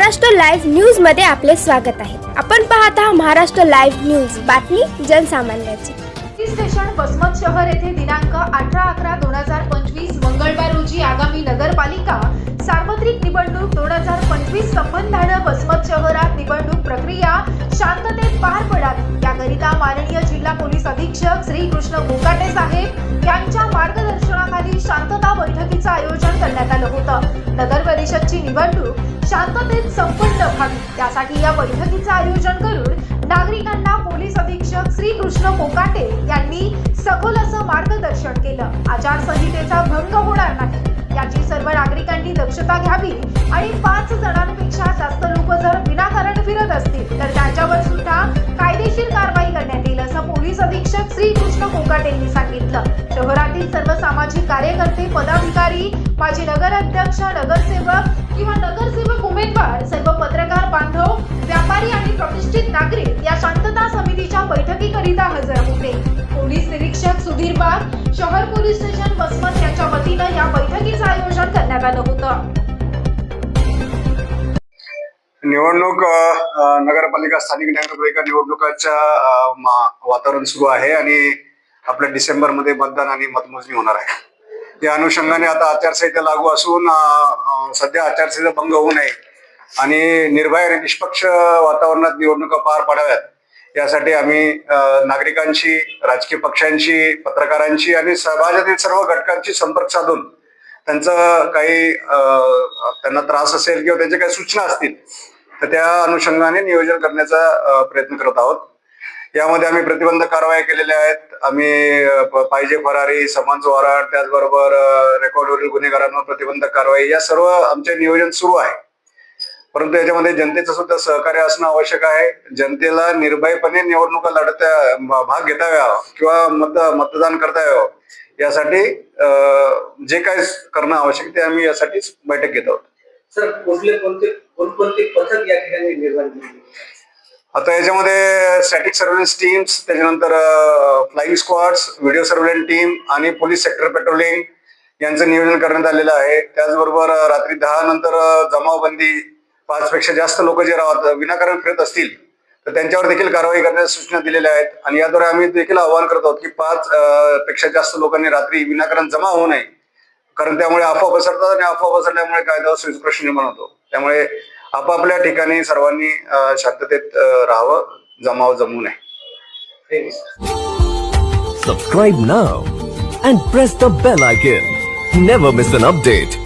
Maharashtra live न्यूजमध्ये आपले स्वागत आहे. आपण पाहत आहात महाराष्ट्र लाईव्ह न्यूज. बातमी जनसामान्याची. स्टेशन वसमत शहर येथे दिनांक अठरा अकरा दोन हजार पंचवीस मंगळवार रोजी आगामी नगरपालिका सार्वत्रिक निवडणूक दोन हजार पंचवीस संबंधानं वसमत शहरात निवडणूक प्रक्रिया शांततेत पार पडावी. याकरिता माननीय जिल्हा पोलीस अधीक्षक श्री कृष्ण गोकाटे साहेब यांच्या मार्गदर्शनाखाली शांतता बैठकीचं आयोजन करण्यात आलं होतं. नगर परिषदची निवडणूक शांततेत संपन्न व्हावी. त्यासाठी या बैठकीचं आयोजन करून नागरिकांना पोलीस अधीक्षक श्रीकृष्ण कोकाटे यांनी सखोल असं मार्गदर्शन केलं. आचारसंहितेचा भंग होणार नाही. याची सर्व नागरिकांनी दक्षता घ्यावी आणि पाच जणांपेक्षा जास्त लोक जर विनाकारण फिरत असतील तर त्यांच्यावर सुद्धा कायदेशीर कारवाई कोकाट यांनी सांगितलं. शहरातील सर्व सामाजिक कार्यकर्ते पदाधिकारी माजी नगराध्यक्ष नगरसेवक किंवा नगरसेवक उमेदवार सर्व पत्रकार बांधव व्यापारी आणि प्रतिष्ठित नागरिक या शांतता समितीच्या बैठकीकरिता हजर होते. पोलीस निरीक्षक सुधीर बाग शहर पोलीस स्टेशन वसमत यांच्या वतीनं या बैठकीचं आयोजन करण्यात आलं होतं. निवडणूक नगरपालिका स्थानिक नगरपालिका निवडणुकाच्या वातावरण सुरू आहे आणि आपल्या डिसेंबरमध्ये मतदान आणि मतमोजणी होणार आहे. या अनुषंगाने आता आचारसंहिता लागू असून सध्या आचारसंहिता भंग होऊ नये आणि निर्भय आणि निष्पक्ष वातावरणात निवडणुका पार पाडाव्यात. यासाठी आम्ही नागरिकांशी राजकीय पक्षांशी पत्रकारांची आणि समाजातील सर्व घटकांशी संपर्क साधून त्यांचं काही अ, त्यांना त्रास असेल किंवा त्यांच्या काही सूचना असतील तर त्या अनुषंगाने नियोजन करण्याचा प्रयत्न करत आहोत. यामध्ये आम्ही प्रतिबंधक कारवाया केलेल्या आहेत. आम्ही पाहिजे फरारी समन्स वॉरंट त्याचबरोबर रेकॉर्डवरील गुन्हेगारांवर प्रतिबंधक कारवाई या सर्व आमचे नियोजन सुरू आहे. परंतु याच्यामध्ये जनतेचं सुद्धा सहकार्य असणं आवश्यक आहे. जनतेला निर्भयपणे निवडणुका लढता भाग घेता यावा किंवा मत मतदान करता यावं यासाठी जे काय करणं आवश्यक ते आम्ही यासाठीच बैठक घेत आहोत. सर कुठले कोणते कोणकोणते पथक या ठिकाणी निर्माण आता याच्यामध्ये स्टॅटिक सर्व्हिलन्स टीम्स त्याच्यानंतर flying squads video surveillance team आणि पोलीस सेक्टर पेट्रोलिंग यांचं नियोजन करण्यात आलेलं आहे. त्याचबरोबर रात्री दहा नंतर जमावबंदी पाच पेक्षा जास्त लोक जे राहत विनाकारण फिरत असतील तर त्यांच्यावर देखील कारवाई करण्याच्या सूचना दिलेल्या आहेत. आणि याद्वारे आम्ही देखील आवाहन करत आहोत की पाच पेक्षा जास्त लोकांनी रात्री विनाकारण जमा होऊ नये. कारण त्यामुळे अफवा पसरतात आणि अफवा पसरल्यामुळे कायद्यावर सुविधा निर्माण होतो. त्यामुळे आपापल्या ठिकाणी सर्वांनी शांततेत राहावं जमाव जमू नये. Subscribe now and press the bell icon never miss an update